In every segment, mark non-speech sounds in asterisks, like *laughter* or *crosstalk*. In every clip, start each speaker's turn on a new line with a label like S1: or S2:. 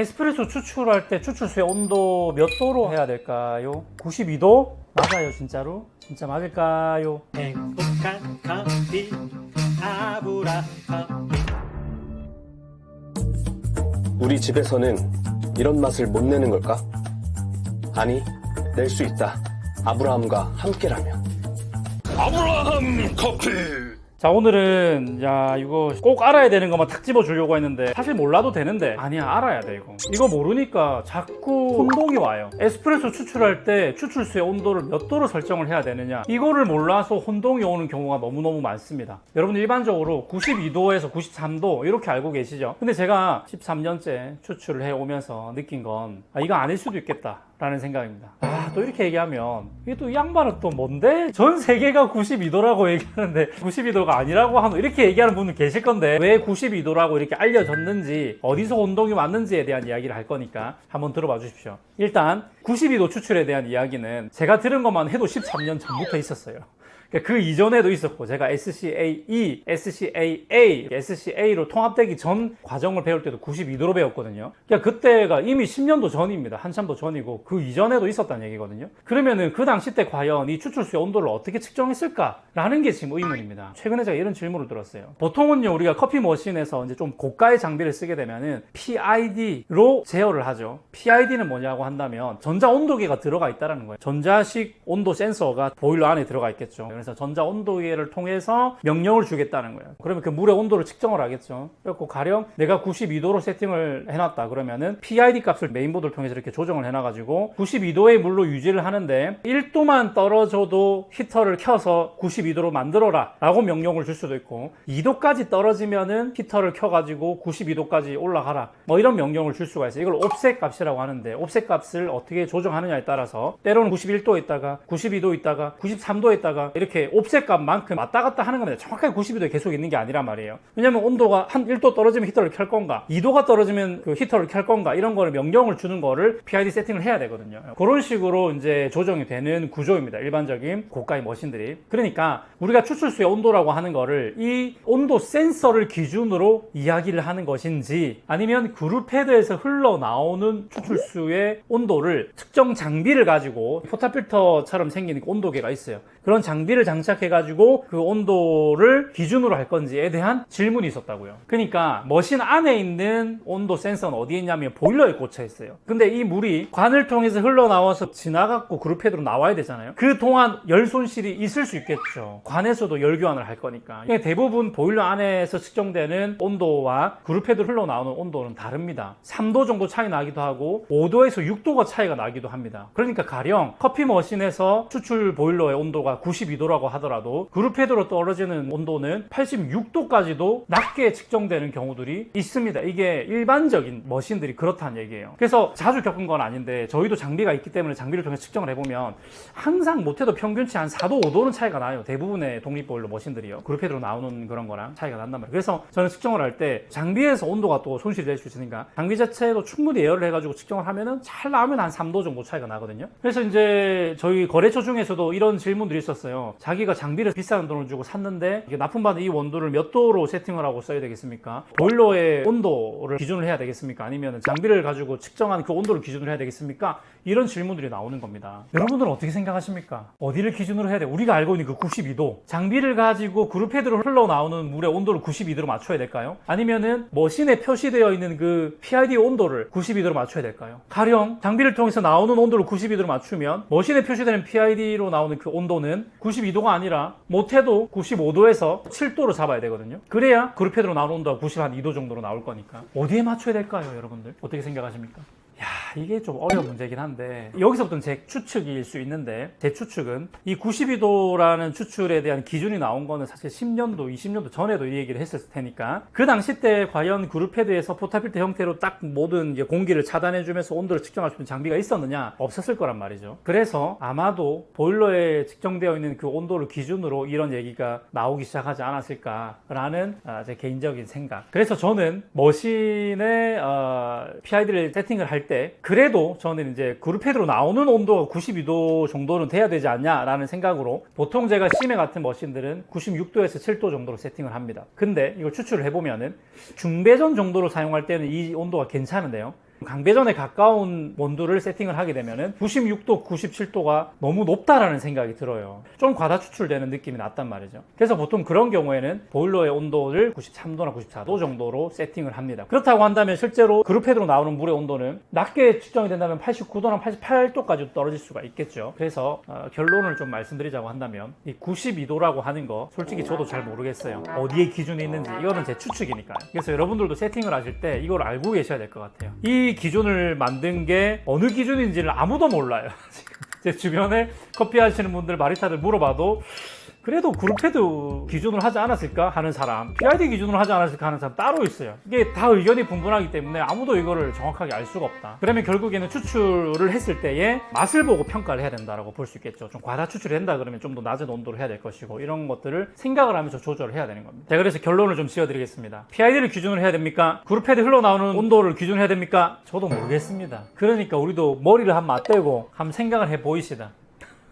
S1: 에스프레소 추출할 때 추출수의 온도 몇 도로 해야 될까요? 92도? 맞아요 진짜로? 진짜 맞을까요?
S2: 행복한 커피 아브라 커피
S3: 우리 집에서는 이런 맛을 못 내는 걸까? 아니, 낼 수 있다. 아브라함과 함께라면.
S2: 아브라함 커피
S1: 자 오늘은 야 이거 꼭 알아야 되는 것만 탁 집어주려고 했는데 사실 몰라도 되는데. 아니야 알아야 돼 이거. 이거 모르니까 자꾸 혼동이 와요. 에스프레소 추출할 때 추출수의 온도를 몇 도로 설정을 해야 되느냐. 이거를 몰라서 혼동이 오는 경우가 너무너무 많습니다. 여러분 일반적으로 92도에서 93도 이렇게 알고 계시죠? 근데 제가 13년째 추출을 해 오면서 느낀 건 아, 이거 아닐 수도 있겠다 라는 생각입니다. 아, 또 이렇게 얘기하면, 이게 또이 양반은 또 뭔데? 전 세계가 92도라고 얘기하는데, 92도가 아니라고 하는, 이렇게 얘기하는 분은 계실 건데, 왜 92도라고 이렇게 알려졌는지, 어디서 혼동이 왔는지에 대한 이야기를 할 거니까, 한번 들어봐 주십시오. 일단, 92도 추출에 대한 이야기는 제가 들은 것만 해도 13년 전부터 있었어요. 그러니까 그 이전에도 있었고 제가 SCAE, SCAA, SCA로 통합되기 전 과정을 배울 때도 92도로 배웠거든요. 그러니까 그때가 이미 10년도 전입니다. 한참 더 전이고 그 이전에도 있었다는 얘기거든요. 그러면은 그 당시 때 과연 이 추출수의 온도를 어떻게 측정했을까라는 게 지금 의문입니다. 최근에 제가 이런 질문을 들었어요. 보통은요 우리가 커피 머신에서 이제 좀 고가의 장비를 쓰게 되면은 PID로 제어를 하죠. PID는 뭐냐고 한다면 전자 온도계가 들어가 있다라는 거예요. 전자식 온도 센서가 보일러 안에 들어가 있겠죠. 그래서 전자 온도계를 통해서 명령을 주겠다는 거예요. 그러면 그 물의 온도를 측정을 하겠죠. 그래서 가령 내가 92도로 세팅을 해놨다 그러면은 PID 값을 메인보드를 통해서 이렇게 조정을 해놔가지고 92도의 물로 유지를 하는데 1도만 떨어져도 히터를 켜서 92도로 만들어라 라고 명령을 줄 수도 있고 2도까지 떨어지면은 히터를 켜가지고 92도까지 올라가라 뭐 이런 명령을 줄 수가 있어요. 이걸 옵셋 값이라고 하는데 옵셋 값을 어떻게 조정하느냐에 따라서 때로는 91도 있다가 92도 있다가 93도 있다가 이렇게 옵셋 값만큼 왔다 갔다 하는 겁니다. 정확하게 92도에 계속 있는 게 아니란 말이에요. 왜냐면 온도가 한 1도 떨어지면 히터를 켤 건가, 2도가 떨어지면 그 히터를 켤 건가 이런 거를 명령을 주는 거를 PID 세팅을 해야 되거든요. 그런 식으로 이제 조정이 되는 구조입니다. 일반적인 고가의 머신들이. 그러니까 우리가 추출수의 온도라고 하는 거를 이 온도 센서를 기준으로 이야기를 하는 것인지 아니면 그룹 패드에서 흘러나오는 추출수의 온도를 특정 장비를 가지고 포탑 필터처럼 생긴 온도계가 있어요. 그런 장비를 장착해가지고 그 온도를 기준으로 할 건지에 대한 질문이 있었다고요. 그러니까 머신 안에 있는 온도 센서는 어디에 있냐면 보일러에 꽂혀 있어요. 근데 이 물이 관을 통해서 흘러나와서 지나갔고 그룹헤드로 나와야 되잖아요. 그 동안 열 손실이 있을 수 있겠죠. 관에서도 열 교환을 할 거니까. 대부분 보일러 안에서 측정되는 온도와 그룹헤드로 흘러나오는 온도는 다릅니다. 3도 정도 차이 나기도 하고 5도에서 6도가 차이가 나기도 합니다. 그러니까 가령 커피 머신에서 추출 보일러의 온도가 92도 라고 하더라도 그룹헤드로 떨어지는 온도는 86도까지도 낮게 측정되는 경우들이 있습니다. 이게 일반적인 머신들이 그렇다는 얘기예요. 그래서 자주 겪은 건 아닌데 저희도 장비가 있기 때문에 장비를 통해 측정을 해보면 항상 못해도 평균치 한 4도, 5도는 차이가 나요. 대부분의 독립보일러 머신들이요. 그룹헤드로 나오는 그런 거랑 차이가 난단 말이에요. 그래서 저는 측정을 할 때 장비에서 온도가 또 손실이 될 수 있으니까 장비 자체도 충분히 예열을 해가지고 측정을 하면은 잘 나오면 한 3도 정도 차이가 나거든요. 그래서 이제 저희 거래처 중에서도 이런 질문들이 있었어요. 자기가 장비를 비싼 돈을 주고 샀는데 이게 납품받은 이 원도를 몇 도로 세팅을 하고 써야 되겠습니까? 보일러의 온도를 기준을 해야 되겠습니까? 아니면 장비를 가지고 측정한 그 온도를 기준으로 해야 되겠습니까? 이런 질문들이 나오는 겁니다. 여러분들은 어떻게 생각하십니까? 어디를 기준으로 해야 돼? 우리가 알고 있는 그 92도. 장비를 가지고 그룹헤드로 흘러나오는 물의 온도를 92도로 맞춰야 될까요? 아니면은 머신에 표시되어 있는 그 PID 온도를 92도로 맞춰야 될까요? 가령 장비를 통해서 나오는 온도를 92도로 맞추면 머신에 표시되는 PID로 나오는 그 온도는 92 도가 아니라 못해도 95도에서 7도로 잡아야 되거든요. 그래야 그룹 헤드로 나오는 온도가 92도 정도로 나올 거니까 어디에 맞춰야 될까요, 여러분들? 어떻게 생각하십니까? 야, 이게 좀 어려운 문제긴 한데 여기서부터는 제 추측일 수 있는데 제 추측은 이 92도라는 추출에 대한 기준이 나온 거는 사실 10년도, 20년도 전에도 이 얘기를 했을 테니까 그 당시 때 과연 그룹헤드에서 포타필터 형태로 딱 모든 공기를 차단해 주면서 온도를 측정할 수 있는 장비가 있었느냐? 없었을 거란 말이죠. 그래서 아마도 보일러에 측정되어 있는 그 온도를 기준으로 이런 얘기가 나오기 시작하지 않았을까라는 아, 제 개인적인 생각. 그래서 저는 머신에 어, PID를 세팅을 할때 그래도 저는 이제 그룹헤드로 나오는 온도가 92도 정도는 돼야 되지 않냐라는 생각으로 보통 제가 심해 같은 머신들은 96도에서 7도 정도로 세팅을 합니다. 근데 이걸 추출을 해보면은 중배전 정도로 사용할 때는 이 온도가 괜찮은데요. 강배전에 가까운 온도를 세팅을 하게 되면은 96도, 97도가 너무 높다라는 생각이 들어요. 좀 과다 추출되는 느낌이 났단 말이죠. 그래서 보통 그런 경우에는 보일러의 온도를 93도나 94도 정도로 세팅을 합니다. 그렇다고 한다면 실제로 그룹헤드로 나오는 물의 온도는 낮게 측정이 된다면 89도나 88도까지 떨어질 수가 있겠죠. 그래서 어, 결론을 좀 말씀드리자고 한다면 이 92도라고 하는 거 솔직히 저도 잘 모르겠어요. 어디에 기준이 있는지 이거는 제 추측이니까요. 그래서 여러분들도 세팅을 하실 때 이걸 알고 계셔야 될 것 같아요. 이 기준을 만든 게 어느 기준인지를 아무도 몰라요. *laughs* 제 주변에 커피 하시는 분들 마리타들 물어봐도 그래도 그룹헤드 기준으로 하지 않았을까 하는 사람, PID 기준으로 하지 않았을까 하는 사람 따로 있어요. 이게 다 의견이 분분하기 때문에 아무도 이거를 정확하게 알 수가 없다. 그러면 결국에는 추출을 했을 때에 맛을 보고 평가를 해야 된다라고 볼 수 있겠죠. 좀 과다 추출이 된다 그러면 좀 더 낮은 온도로 해야 될 것이고 이런 것들을 생각을 하면서 조절을 해야 되는 겁니다. 제가 그래서 결론을 좀 지어드리겠습니다. PID를 기준으로 해야 됩니까? 그룹헤드 흘러나오는 온도를 기준으로 해야 됩니까? 저도 모르겠습니다. 그러니까 우리도 머리를 한번 맞대고 한번 생각을 해 보이시다.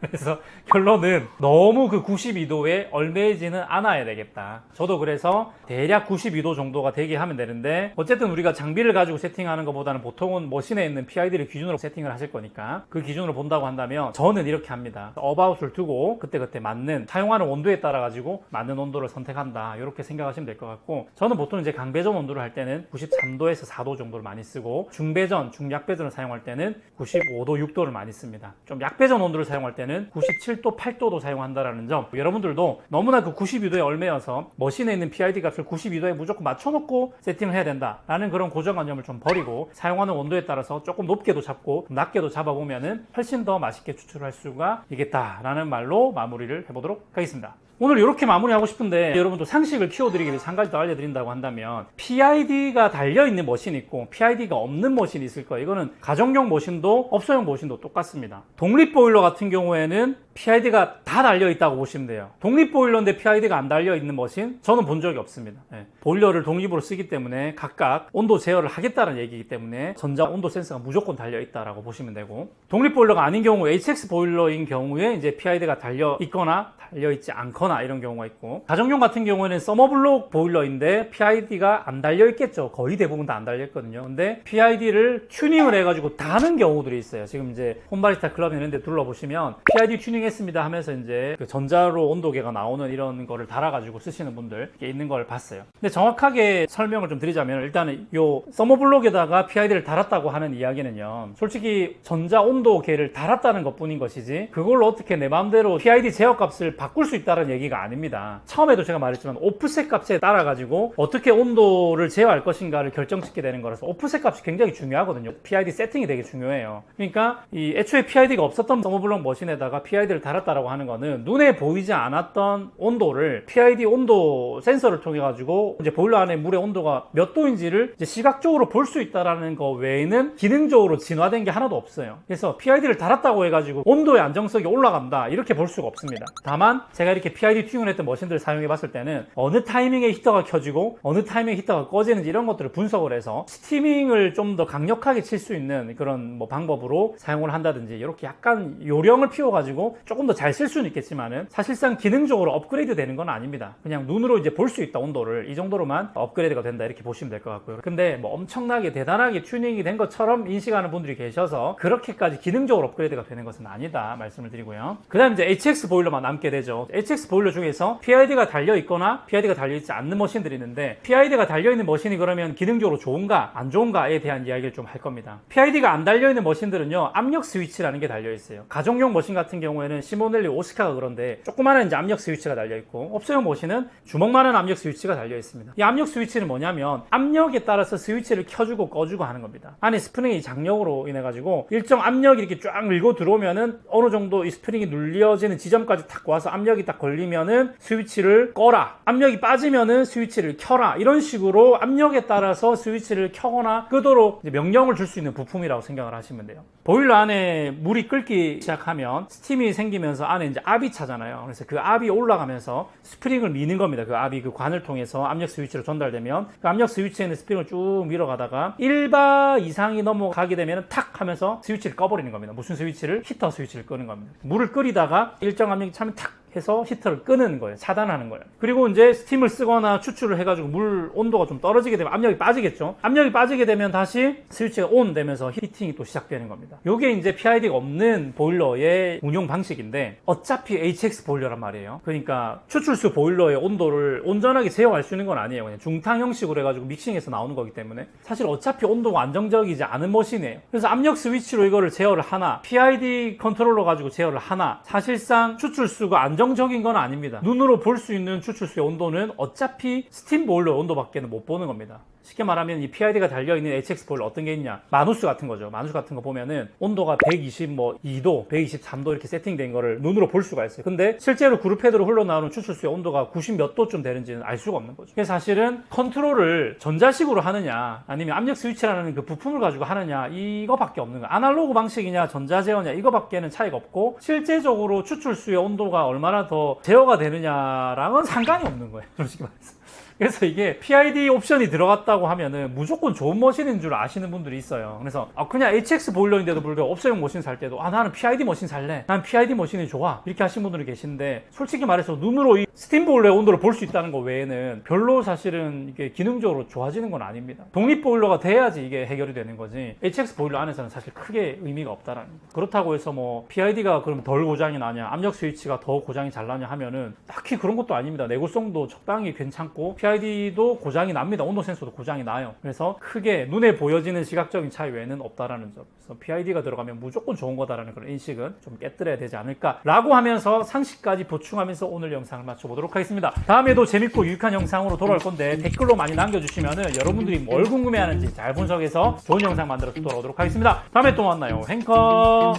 S1: 그래서 결론은 너무 그 92도에 얼매지는 않아야 되겠다. 저도 그래서 대략 92도 정도가 되게 하면 되는데 어쨌든 우리가 장비를 가지고 세팅하는 것보다는 보통은 머신에 있는 PID를 기준으로 세팅을 하실 거니까 그 기준으로 본다고 한다면 저는 이렇게 합니다. 어바웃을 두고 그때그때 맞는 사용하는 온도에 따라 가지고 맞는 온도를 선택한다. 이렇게 생각하시면 될 것 같고 저는 보통 이제 강배전 온도를 할 때는 93도에서 4도 정도를 많이 쓰고 중배전, 중약배전을 사용할 때는 95도, 6도를 많이 씁니다. 좀 약배전 온도를 사용할 때는 97도, 8도도 사용한다라는 점. 여러분들도 너무나 그 92도에 얼매여서 머신에 있는 PID 값을 92도에 무조건 맞춰놓고 세팅을 해야 된다라는 그런 고정관념을 좀 버리고 사용하는 온도에 따라서 조금 높게도 잡고 낮게도 잡아보면은 훨씬 더 맛있게 추출할 수가 있겠다라는 말로 마무리를 해보도록 하겠습니다. 오늘 이렇게 마무리하고 싶은데 여러분도 상식을 키워드리기 위해서 한 가지 더 알려드린다고 한다면 PID가 달려있는 머신이 있고 PID가 없는 머신이 있을 거예요. 이거는 가정용 머신도 업소용 머신도 똑같습니다. 독립 보일러 같은 경우에는 PID가 다 달려 있다고 보시면 돼요. 독립 보일러인데 PID가 안 달려 있는 머신 저는 본 적이 없습니다. 예. 보일러를 독립으로 쓰기 때문에 각각 온도 제어를 하겠다는 얘기이기 때문에 전자 온도 센서가 무조건 달려 있다라고 보시면 되고 독립 보일러가 아닌 경우 HX 보일러인 경우에 이제 PID가 달려 있거나 달려 있지 않거나 이런 경우가 있고 가정용 같은 경우에는 서머블록 보일러인데 PID가 안 달려 있겠죠 거의 대부분 다 안 달려 있거든요 근데 PID를 튜닝을 해가지고 다는 경우들이 있어요 지금 이제 홈바리스타 클럽 이런 데 둘러보시면 PID 튜닝 했습니다 하면서 이제 그 전자로 온도계가 나오는 이런 거를 달아가지고 쓰시는 분들 꽤 있는 걸 봤어요 근데 정확하게 설명을 좀 드리자면 일단은 요 서머블록에다가 PID를 달았다고 하는 이야기는요 솔직히 전자 온도계를 달았다는 것 뿐인 것이지 그걸로 어떻게 내 마음대로 PID 제어 값을 바꿀 수 있다는 얘기가 아닙니다. 처음에도 제가 말했지만 오프셋 값에 따라 가지고 어떻게 온도를 제어할 것인가를 결정짓게 되는 거라서 오프셋 값이 굉장히 중요하거든요. PID 세팅이 되게 중요해요. 그러니까 이 애초에 PID가 없었던 서머블록 머신에다가 PID를 달았다라고 하는 거는 눈에 보이지 않았던 온도를 PID 온도 센서를 통해 가지고 이제 보일러 안에 물의 온도가 몇 도인지를 시각적으로 볼 수 있다라는 거 외에는 기능적으로 진화된 게 하나도 없어요. 그래서 PID를 달았다고 해가지고 온도의 안정성이 올라간다 이렇게 볼 수가 없습니다. 다만 제가 이렇게 PID 튜닝을 했던 머신들을 사용해 봤을 때는 어느 타이밍에 히터가 켜지고 어느 타이밍에 히터가 꺼지는지 이런 것들을 분석을 해서 스티밍을 좀 더 강력하게 칠 수 있는 그런 뭐 방법으로 사용을 한다든지 이렇게 약간 요령을 피워가지고 조금 더 잘 쓸 수는 있겠지만은 사실상 기능적으로 업그레이드 되는 건 아닙니다. 그냥 눈으로 이제 볼 수 있다 온도를 이 정도로만 업그레이드가 된다 이렇게 보시면 될 것 같고요. 근데 뭐 엄청나게 대단하게 튜닝이 된 것처럼 인식하는 분들이 계셔서 그렇게까지 기능적으로 업그레이드가 되는 것은 아니다 말씀을 드리고요. 그 다음 이제 HX 보일러만 남게 되죠. HX 보일러 중에서 PID가 달려 있거나 PID가 달려 있지 않는 머신들이 있는데 PID가 달려 있는 머신이 그러면 기능적으로 좋은가 안 좋은가에 대한 이야기를 좀 할 겁니다. PID가 안 달려 있는 머신들은요 압력 스위치라는 게 달려 있어요. 가정용 머신 같은 경우에는 시모넬리 오스카가 그런데 조그마한 이제 압력 스위치가 달려 있고 업소용 머신은 주먹만한 압력 스위치가 달려 있습니다. 이 압력 스위치는 뭐냐면 압력에 따라서 스위치를 켜주고 꺼주고 하는 겁니다. 안에 스프링이 장력으로 인해 가지고 일정 압력이 이렇게 쫙 밀고 들어오면은 어느 정도 이 스프링이 눌려지는 지점까지 딱 와서 압력이 딱 걸리면은 스위치를 꺼라. 압력이 빠지면은 스위치를 켜라. 이런 식으로 압력에 따라서 스위치를 켜거나 끄도록 명령을 줄 수 있는 부품이라고 생각을 하시면 돼요. 보일러 안에 물이 끓기 시작하면 스팀이 생기면서 안에 이제 압이 차잖아요. 그래서 그 압이 올라가면서 스프링을 미는 겁니다. 그 압이 그 관을 통해서 압력 스위치로 전달되면 그 압력 스위치에 는 스프링을 쭉 밀어가다가 1바 이상이 넘어가게 되면 탁 하면서 스위치를 꺼버리는 겁니다. 무슨 스위치를? 히터 스위치를 끄는 겁니다. 물을 끓이다가 일정 압력이 차면 탁 해서 히터를 끄는 거예요. 차단하는 거예요. 그리고 이제 스팀을 쓰거나 추출을 해가지고 물 온도가 좀 떨어지게 되면 압력이 빠지겠죠. 압력이 빠지게 되면 다시 스위치가 온 되면서 히팅이 또 시작되는 겁니다. 이게 이제 PID가 없는 보일러의 운용 방식인데 어차피 HX 보일러란 말이에요. 그러니까 추출수 보일러의 온도를 온전하게 제어할 수 있는 건 아니에요. 그냥 중탕 형식으로 해가지고 믹싱해서 나오는 거기 때문에 사실 어차피 온도가 안정적이지 않은 머신이에요. 그래서 압력 스위치로 이거를 제어를 하나, PID 컨트롤러 가지고 제어를 하나, 사실상 추출수가 안정 적인 건 아닙니다. 눈으로 볼 수 있는 추출수의 온도는 어차피 스팀 보일러 온도밖에는 못 보는 겁니다. 쉽게 말하면 이 PID가 달려있는 HX 보일러 어떤 게 있냐? 마누스 같은 거죠. 마누스 같은 거 보면은 온도가 122도 123도 이렇게 세팅된 거를 눈으로 볼 수가 있어요. 근데 실제로 그룹헤드로 흘러나오는 추출수의 온도가 90 몇 도쯤 되는지는 알 수가 없는 거죠. 사실은 컨트롤을 전자식으로 하느냐 아니면 압력 스위치라는 그 부품을 가지고 하느냐 이거밖에 없는 거예요. 아날로그 방식이냐 전자 제어냐 이거밖에는 차이가 없고 실제적으로 추출수의 온도가 얼마나 더 제어가 되느냐랑은 상관이 없는 거예요. *laughs* 솔직히 말해서 그래서 이게 PID 옵션이 들어갔다고 하면은 무조건 좋은 머신인 줄 아시는 분들이 있어요. 그래서 아, 그냥 HX 보일러인데도 불구하고 옵션용 머신 살 때도 아 나는 PID 머신 살래. 난 PID 머신이 좋아. 이렇게 하신 분들이 계신데 솔직히 말해서 눈으로 이 스팀 보일러의 온도를 볼 수 있다는 거 외에는 별로 사실은 이게 기능적으로 좋아지는 건 아닙니다. 독립 보일러가 돼야지 이게 해결이 되는 거지. HX 보일러 안에서는 사실 크게 의미가 없다라는 거. 그렇다고 해서 뭐 PID가 그럼 덜 고장이 나냐, 압력 스위치가 더 고장이 잘 나냐 하면은 딱히 그런 것도 아닙니다. 내구성도 적당히 괜찮고 PID도 고장이 납니다. 온도 센서도 고장이 나요. 그래서 크게 눈에 보여지는 시각적인 차이 외에는 없다라는 점. 그래서 PID가 들어가면 무조건 좋은 거다라는 그런 인식은 좀 깨뜨려야 되지 않을까라고 하면서 상식까지 보충하면서 오늘 영상을 마쳐보도록 하겠습니다. 다음에도 재밌고 유익한 영상으로 돌아올 건데 댓글로 많이 남겨주시면은 여러분들이 뭘 궁금해하는지 잘 분석해서 좋은 영상 만들어서 돌아오도록 하겠습니다. 다음에 또 만나요. 행커.